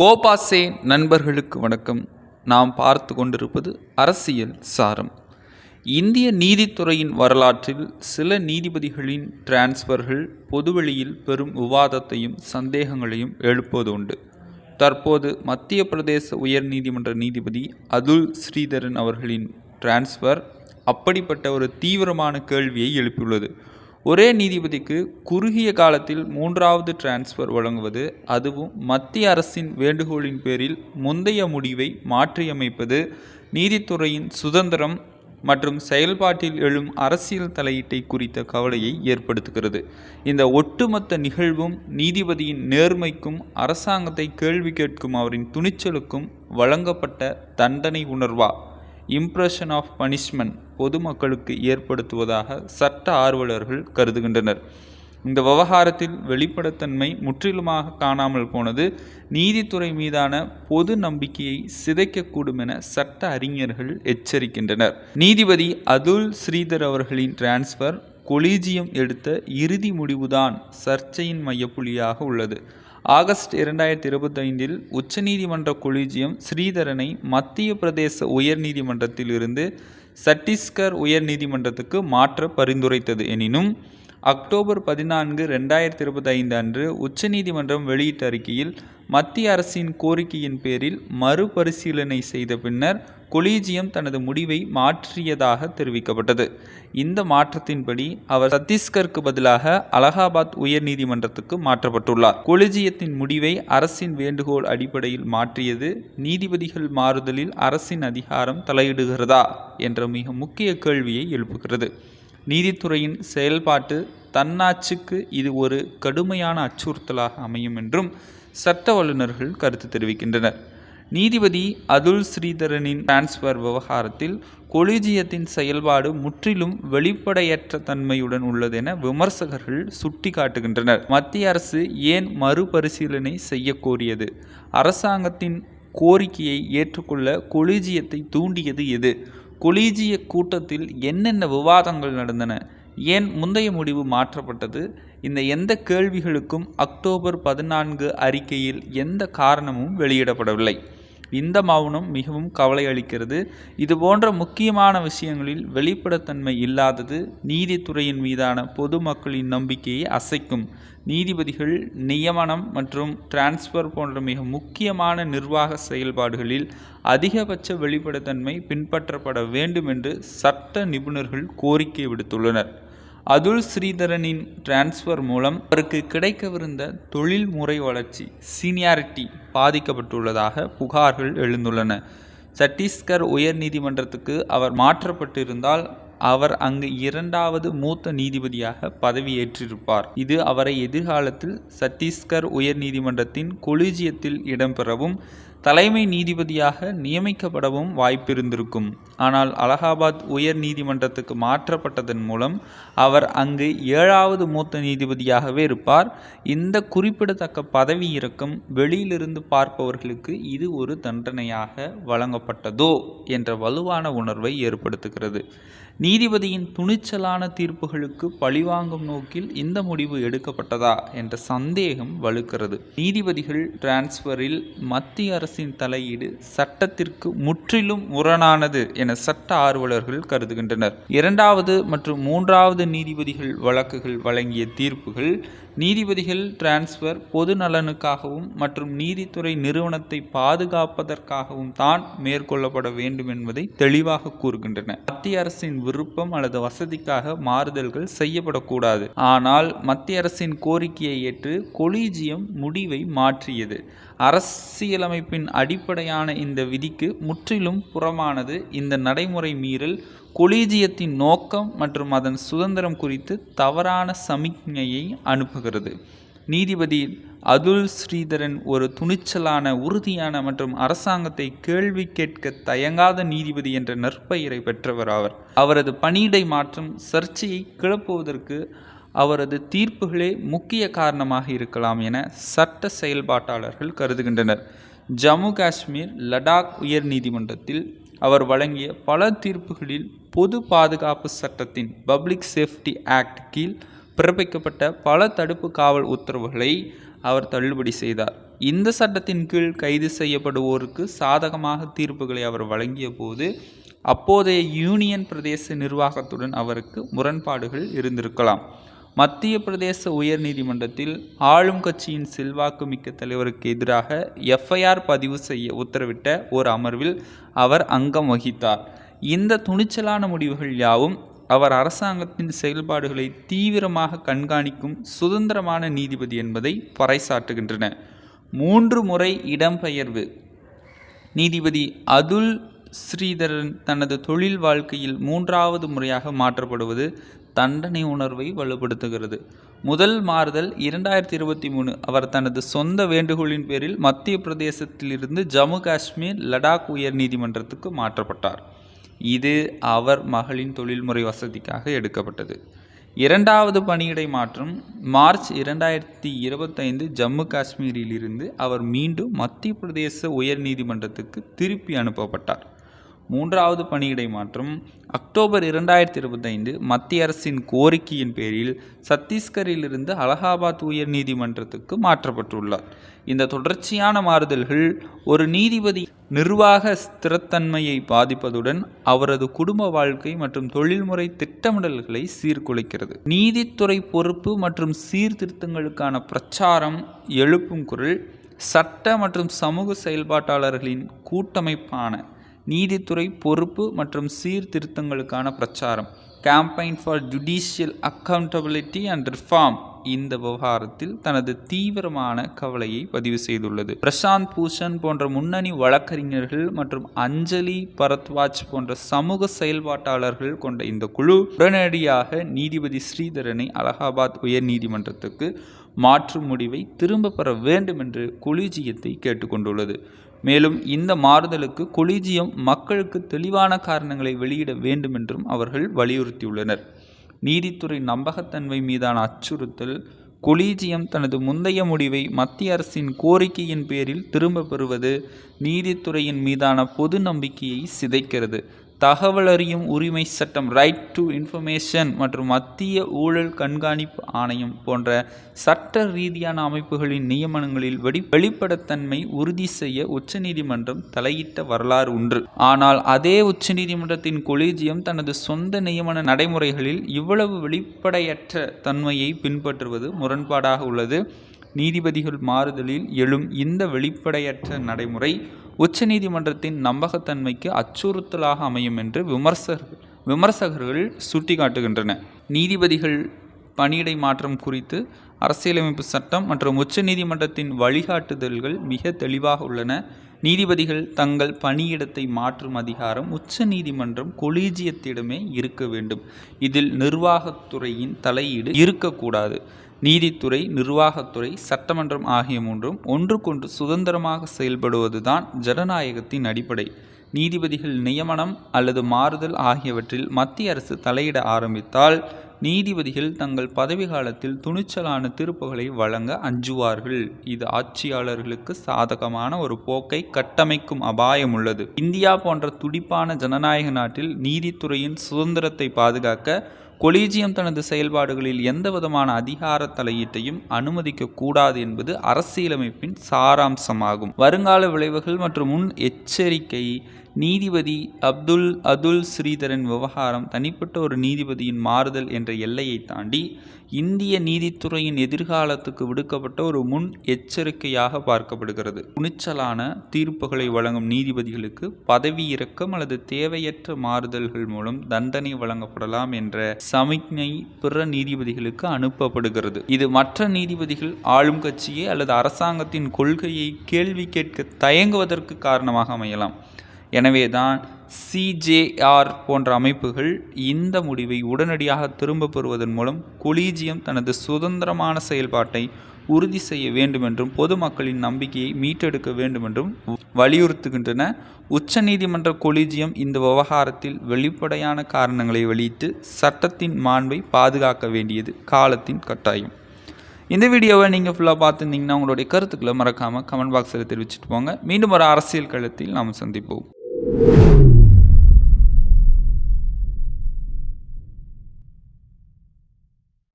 கோபாசே நண்பர்களுக்கு வணக்கம். நாம் பார்த்து கொண்டிருப்பது அரசியல் சாரம். இந்திய நீதித்துறையின் வரலாற்றில் சில நீதிபதிகளின் டிரான்ஸ்ஃபர்கள் பொதுவெளியில் பெரும் விவாதத்தையும் சந்தேகங்களையும் எழுப்பது உண்டு தற்போது மத்திய பிரதேச உயர் நீதிமன்ற நீதிபதி அதுல் ஸ்ரீதரன் அவர்களின் டிரான்ஸ்ஃபர் அப்படிப்பட்ட ஒரு தீவிரமான கேள்வியை எழுப்பியுள்ளது. ஒரே நீதிபதிக்கு குறுகிய காலத்தில் மூன்றாவது டிரான்ஸ்ஃபர் வழங்குவது அதுவும் மத்திய அரசின் வேண்டுகோளின் பேரில் முந்தைய முடிவை மாற்றியமைப்பது நீதித்துறையின் சுதந்திரம் மற்றும் செயல்பாட்டில் எழும் அரசியல் தலையீட்டை குறித்த கவலையை ஏற்படுத்துகிறது. இந்த ஒட்டுமொத்த நிகழ்வும் நீதிபதியின் நேர்மைக்கும் அரசாங்கத்தை கேள்வி கேட்கும் அவரின் துணிச்சலுக்கும் வழங்கப்பட்ட தண்டனை உணர்வா? இம்ப்ரெஷன் ஆஃப் பனிஷ்மெண்ட் பொதுமக்களுக்கு ஏற்படுத்துவதாக சட்ட ஆர்வலர்கள் கருதுகின்றனர். இந்த விவகாரத்தில் வெளிப்படைத்தன்மை முற்றிலுமாக காணாமல் போனது நீதித்துறை மீதான பொது நம்பிக்கையை சிதைக்கக்கூடும் என சட்ட அறிஞர்கள் எச்சரிக்கின்றனர். நீதிபதி அதுல் ஸ்ரீதர் அவர்களின் டிரான்ஸ்ஃபர் கொலீஜியம் எடுத்த இறுதி முடிவுதான் சர்ச்சையின் மையப்புள்ளியாக உள்ளது. ஆகஸ்ட் இரண்டாயிரத்தி இருபத்தைந்தில் உச்சநீதிமன்ற கொலீஜியம் ஸ்ரீதரனை மத்திய பிரதேச உயர்நீதிமன்றத்திலிருந்து சட்டீஸ்கர் உயர் உயர்நீதிமன்றத்துக்கு மாற்ற பரிந்துரைத்தது எனினும் அக்டோபர் பதினான்கு ரெண்டாயிரத்தி இருபத்தைந்து அன்று உச்சநீதிமன்றம் வெளியிட்ட அறிக்கையில் மத்திய அரசின் கோரிக்கையின் பேரில் மறுபரிசீலனை செய்த பின்னர் கொலீஜியம் தனது முடிவை மாற்றியதாக தெரிவிக்கப்பட்டது. இந்த மாற்றத்தின்படி அவர் சத்தீஸ்கருக்கு பதிலாக அலகாபாத் உயர்நீதிமன்றத்துக்கு மாற்றப்பட்டுள்ளார். கொலிஜியத்தின் முடிவை அரசின் வேண்டுகோள் அடிப்படையில் மாற்றியது நீதிபதிகள் மாறுதலில் அரசின் அதிகாரம் தலையிடுகிறதா என்ற மிக முக்கிய கேள்வியை எழுப்புகிறது. நீதித்துறையின் செயல்பாட்டு தன்னாட்சிக்கு இது ஒரு கடுமையான அச்சுறுத்தலாக அமையும் என்றும் சட்ட வல்லுநர்கள் கருத்து தெரிவிக்கின்றனர். நீதிபதி அதுல் ஸ்ரீதரனின் டிரான்ஸ்ஃபர் விவகாரத்தில் கொலிஜியத்தின் செயல்பாடு முற்றிலும் வெளிப்படையற்ற தன்மையுடன் உள்ளதென விமர்சகர்கள் சுட்டிக்காட்டுகின்றனர். மத்திய அரசு ஏன் மறுபரிசீலனை செய்ய கோரியது அரசாங்கத்தின் கோரிக்கையை ஏற்றுக்கொள்ள கொலிஜியத்தை தூண்டியது எது? கொலீஜிய கூட்டத்தில் என்னென்ன விவாதங்கள் நடந்தன? ஏன் முந்தைய முடிவு மாற்றப்பட்டது? இந்த எந்த கேள்விகளுக்கும் அக்டோபர் பதினான்கு அறிக்கையில் எந்த காரணமும் வெளியிடப்படவில்லை. இந்த மௌனம் மிகவும் கவலை அளிக்கிறது. இது போன்ற முக்கியமான விஷயங்களில் வெளிப்படத்தன்மை இல்லாதது நீதித்துறையின் மீதான பொதுமக்களின் நம்பிக்கையை அசைக்கும். நீதிபதிகள் நியமனம் மற்றும் டிரான்ஸ்ஃபர் போன்ற மிக முக்கியமான நிர்வாக செயல்பாடுகளில் அதிகபட்ச வெளிப்படத்தன்மை பின்பற்றப்பட வேண்டும் என்று சட்ட நிபுணர்கள் கோரிக்கை விடுத்துள்ளனர். அதுல் ஸ்ரீதரனின் டிரான்ஸ்ஃபர் மூலம் அவருக்கு கிடைக்கவிருந்த தொழில்முறை வளர்ச்சி சீனியாரிட்டி பாதிக்கப்பட்டுள்ளதாக புகார்கள் எழுந்துள்ளன. சத்தீஸ்கர் உயர் நீதிமன்றத்துக்கு அவர் மாற்றப்பட்டிருந்தால் அவர் அங்கு இரண்டாவது மூத்த நீதிபதியாக பதவியேற்றிருப்பார். இது அவரை எதிர்காலத்தில் சத்தீஸ்கர் உயர் நீதிமன்றத்தின் கொலிஜியத்தில் இடம்பெறவும் தலைமை நீதிபதியாக நியமிக்கப்படவும் வாய்ப்பிருந்திருக்கும். ஆனால் அலகாபாத் உயர் நீதிமன்றத்துக்கு மாற்றப்பட்டதன் மூலம் அவர் அங்கு ஏழாவது மூத்த நீதிபதியாகவே இருப்பார். இந்த குறிப்பிடத்தக்க பதவி இறக்கம் வெளியிலிருந்து பார்ப்பவர்களுக்கு இது ஒரு தண்டனையாக வழங்கப்பட்டதோ என்ற வலுவான உணர்வை ஏற்படுத்துகிறது. நீதிபதியின் துணிச்சலான தீர்ப்புகளுக்கு பழிவாங்கும் நோக்கில் இந்த முடிவு எடுக்கப்பட்டதா என்ற சந்தேகம் வலுக்கிறது. நீதிபதிகள் டிரான்ஸ்ஃபரில் மத்திய அரசு அரசின் தலையீடு சட்டத்திற்கு முற்றிலும் முரணானது என சட்ட ஆர்வலர்கள் கருதுகின்றனர். இரண்டாவது மற்றும் மூன்றாவது நீதிபதிகள் வழக்குகள் வழங்கிய தீர்ப்புகள் நீதிபதிகள் டிரான்ஸ்ஃபர் பொது நலனுக்காகவும் மற்றும் நீதித்துறை நிறுவனத்தை பாதுகாப்பதற்காகவும் தான் மேற்கொள்ளப்பட வேண்டும் என்பதை தெளிவாக கூறுகின்றன. மத்திய அரசின் விருப்பம் அல்லது வசதிக்காக மாறுதல்கள் செய்யப்படக்கூடாது. ஆனால் மத்திய அரசின் கோரிக்கையை ஏற்று கொலீஜியம் முடிவை மாற்றியது. அரசியலமைப்பின் அடிப்படையான இந்த விதிக்கு முற்றிலும் புறமானது இந்த நடைமுறை மீறல் கொலீஜியத்தின் நோக்கம் மற்றும் அதன் சுதந்திரம் குறித்து தவறான சமிக்ஞையை அனுப்புகிறது. நீதிபதி அதுல் ஸ்ரீதரன் ஒரு துணிச்சலான உறுதியான மற்றும் அரசாங்கத்தை கேள்வி கேட்க தயங்காத நீதிபதி என்ற நற்பெயரை பெற்றவர் அவர் அவரது பணியிடை மாற்றம் சர்ச்சையை கிளப்புவதற்கு அவரது தீர்ப்புகளே முக்கிய காரணமாக இருக்கலாம் என சட்ட செயல்பாட்டாளர்கள் கருதுகின்றனர். ஜம்மு காஷ்மீர் லடாக் உயர் நீதிமன்றத்தில் அவர் வழங்கிய பல தீர்ப்புகளில் பொது பாதுகாப்பு சட்டத்தின் பப்ளிக் சேஃப்டி ஆக்ட் கீழ் பிறப்பிக்கப்பட்ட பல தடுப்பு காவல் உத்தரவுகளை அவர் தள்ளுபடி செய்தார். இந்த சட்டத்தின் கீழ் கைது செய்யப்படுவோருக்கு சாதகமாக தீர்ப்புகளை அவர் வழங்கிய போது அப்போதைய யூனியன் பிரதேச நிர்வாகத்துடன் அவருக்கு முரண்பாடுகள் இருந்திருக்கலாம். மத்திய பிரதேச உயர் நீதிமன்றத்தில் ஆளும் கட்சியின் செல்வாக்கு மிக்க தலைவருக்கு எதிராக எஃப்ஐஆர் பதிவு செய்ய உத்தரவிட்ட ஒரு அமர்வில் அவர் அங்கம் வகித்தார். இந்த துணிச்சலான முடிவுகள் யாவும் அவர் அரசாங்கத்தின் செயல்பாடுகளை தீவிரமாக கண்காணிக்கும் சுதந்திரமான நீதிபதி என்பதை பறைசாற்றுகின்றன. மூன்று முறை இடம்பெயர்வு. நீதிபதி அதுல் ஸ்ரீதரன் தனது தொழில் வாழ்க்கையில் மூன்றாவது முறையாக மாற்றப்படுவது தண்டனை உணர்வை வலுப்படுத்துகிறது. முதல் மாறுதல் இரண்டாயிரத்தி இருபத்தி மூணு. அவர் தனது சொந்த வேண்டுகோளின் பேரில் மத்திய பிரதேசத்திலிருந்து ஜம்மு காஷ்மீர் லடாக் உயர் நீதிமன்றத்துக்கு மாற்றப்பட்டார். இது அவர் மகளின் தொழில்முறை வசதிக்காக எடுக்கப்பட்டது. இரண்டாவது பணியிடை மாற்றம் மார்ச் இரண்டாயிரத்தி இருபத்தைந்து ஜம்மு காஷ்மீரிலிருந்து அவர் மீண்டும் மத்திய பிரதேச உயர் நீதிமன்றத்துக்கு திருப்பி அனுப்பப்பட்டார். மூன்றாவது பணியிடை மாற்றம் அக்டோபர் இரண்டாயிரத்தி இருபத்தைந்து மத்திய அரசின் கோரிக்கையின் பேரில் சத்தீஸ்கரிலிருந்து அலகாபாத் உயர் நீதிமன்றத்துக்கு மாற்றப்பட்டுள்ளார். இந்த தொடர்ச்சியான மாறுதல்கள் ஒரு நீதிபதி நிர்வாக ஸ்திரத்தன்மையை பாதிப்பதுடன் அவரது குடும்ப வாழ்க்கை மற்றும் தொழில்முறை திட்டமிடல்களை சீர்குலைக்கிறது. நீதித்துறை பொறுப்பு மற்றும் சீர்திருத்தங்களுக்கான பிரச்சாரம் எழுப்பும் குரல் சட்ட மற்றும் சமூக செயல்பாட்டாளர்களின் கூட்டமைப்பான நீதித்துறை பொறுப்பு மற்றும் சீர்திருத்தங்களுக்கான பிரச்சாரம். Campaign for judicial accountability and reform இந்த விவகாரத்தில் தனது தீவிரமான கவலையை பதிவு செய்துள்ளது. பிரசாந்த் பூஷன் போன்ற முன்னணி வழக்கறிஞர்கள் மற்றும் அஞ்சலி பரத்வாஜ் போன்ற சமூக செயல்பாட்டாளர்கள் கொண்ட இந்த குழு உடனடியாக நீதிபதி ஸ்ரீதரனை அலகாபாத் உயர் நீதிமன்றத்துக்கு மாற்றும் முடிவை திரும்ப பெற வேண்டும் என்று கொலிஜியத்தை கேட்டுக்கொண்டுள்ளது. மேலும் இந்த மாறுதலுக்கு கொலிஜியம் மக்களுக்கு தெளிவான காரணங்களை வெளியிட வேண்டும் என்றும் அவர்கள் வலியுறுத்தியுள்ளனர். நீதித்துறை நம்பகத்தன்மை மீதான அச்சுறுத்தல் கொலீஜியம் தனது முந்தைய முடிவை மத்திய அரசின் கோரிக்கையின் பேரில் திரும்ப பெறுவது நீதித்துறையின் மீதான பொது நம்பிக்கையை சிதைக்கிறது. தகவல் அறியும் உரிமை சட்டம் ரைட் டு இன்ஃபர்மேஷன் மற்றும் மத்திய ஊழல் கண்காணிப்பு ஆணையம் போன்ற சட்ட ரீதியான அமைப்புகளின் நியமனங்களில் வெடி வெளிப்படத்தன்மை உறுதி செய்ய உச்சநீதிமன்றம் தலையிட்ட வரலாறு உண்டு ஆனால் அதே உச்சநீதிமன்றத்தின் கொலீஜியம் தனது சொந்த நியமன நடைமுறைகளில் இவ்வளவு வெளிப்படையற்ற தன்மையை பின்பற்றுவது முரண்பாடாக உள்ளது. நீதிபதிகள் மாறுதலில் எழும் இந்த வெளிப்படையற்ற நடைமுறை உச்சநீதிமன்றத்தின் நம்பகத்தன்மைக்கு அச்சுறுத்தலாக அமையும் என்று விமர்சகர்கள் விமர்சகர்கள் சுட்டிக்காட்டுகின்றன. நீதிபதிகள் பணியிடை மாற்றம் குறித்து அரசியலமைப்பு சட்டம் மற்றும் உச்சநீதிமன்றத்தின் வழிகாட்டுதல்கள் மிக தெளிவாக உள்ளன. நீதிபதிகள் தங்கள் பணியிடத்தை மாற்றும் அதிகாரம் உச்ச நீதிமன்றம் கொலீஜியத்திடமே இருக்க வேண்டும். இதில் நிர்வாகத்துறையின் தலையீடு இருக்கக்கூடாது. நீதித்துறை நிர்வாகத்துறை சட்டமன்றம் ஆகிய மூன்றும் ஒன்றுக்கொன்று சுதந்திரமாக செயல்படுவதுதான் ஜனநாயகத்தின் அடிப்படை. நீதிபதிகள் நியமனம் அல்லது மாறுதல் ஆகியவற்றில் மத்திய அரசு தலையிட ஆரம்பித்தால் நீதிபதிகள் தங்கள் பதவி காலத்தில் துணிச்சலான தீர்ப்புகளை வழங்க அஞ்சுவார்கள். இது ஆட்சியாளர்களுக்கு சாதகமான ஒரு போக்கை கட்டமைக்கும் அபாயம் உள்ளது. இந்தியா போன்ற துடிப்பான ஜனநாயக நாட்டில் நீதித்துறையின் சுதந்திரத்தை பாதுகாக்க கொலீஜியம் தனது செயல்பாடுகளில் எந்தவிதமான அதிகார தலையீட்டையும் அனுமதிக்க கூடாது என்பது அரசியலமைப்பின் சாராம்சமாகும். வருங்கால விளைவுகள் மற்றும் முன் எச்சரிக்கை நீதிபதி அப்துல் அதுல் ஸ்ரீதரன் விவகாரம் தனிப்பட்ட ஒரு நீதிபதியின் மாறுதல் என்ற எல்லையை தாண்டி இந்திய நீதித்துறையின் எதிர்காலத்துக்கு விடுக்கப்பட்ட ஒரு முன் எச்சரிக்கையாக பார்க்கப்படுகிறது. துணிச்சலான தீர்ப்புகளை வழங்கும் நீதிபதிகளுக்கு பதவி இறக்கம் அல்லது தேவையற்ற மாறுதல்கள் மூலம் தண்டனை வழங்கப்படலாம் என்ற சமிக்ஞை பிற நீதிபதிகளுக்கு அனுப்பப்படுகிறது. இது மற்ற நீதிபதிகள் ஆளும் கட்சியை அல்லது அரசாங்கத்தின் கொள்கையை கேள்வி கேட்க தயங்குவதற்கு காரணமாக அமையலாம். எனவே தான் சிஜேஆர் போன்ற அமைப்புகள் இந்த முடிவை உடனடியாக திரும்ப பெறுவதன் மூலம் கொலீஜியம் தனது சுதந்திரமான செயல்பாட்டை உறுதி செய்ய வேண்டுமென்றும் பொதுமக்களின் நம்பிக்கையை மீட்டெடுக்க வேண்டுமென்றும் வலியுறுத்துகின்றன. உச்சநீதிமன்ற கொலீஜியம் இந்த விவகாரத்தில் வெளிப்படையான காரணங்களை வெளியிட்டு சட்டத்தின் மாண்பை பாதுகாக்க வேண்டியது காலத்தின் கட்டாயம். இந்த வீடியோவை நீங்கள் ஃபுல்லாக பார்த்துருந்தீங்கன்னா உங்களுடைய கருத்துக்களை மறக்காமல் கமெண்ட் பாக்ஸில் தெரிவிச்சிட்டு போங்க. மீண்டும் ஒரு அரசியல் களத்தில் நாம் சந்திப்போம். you.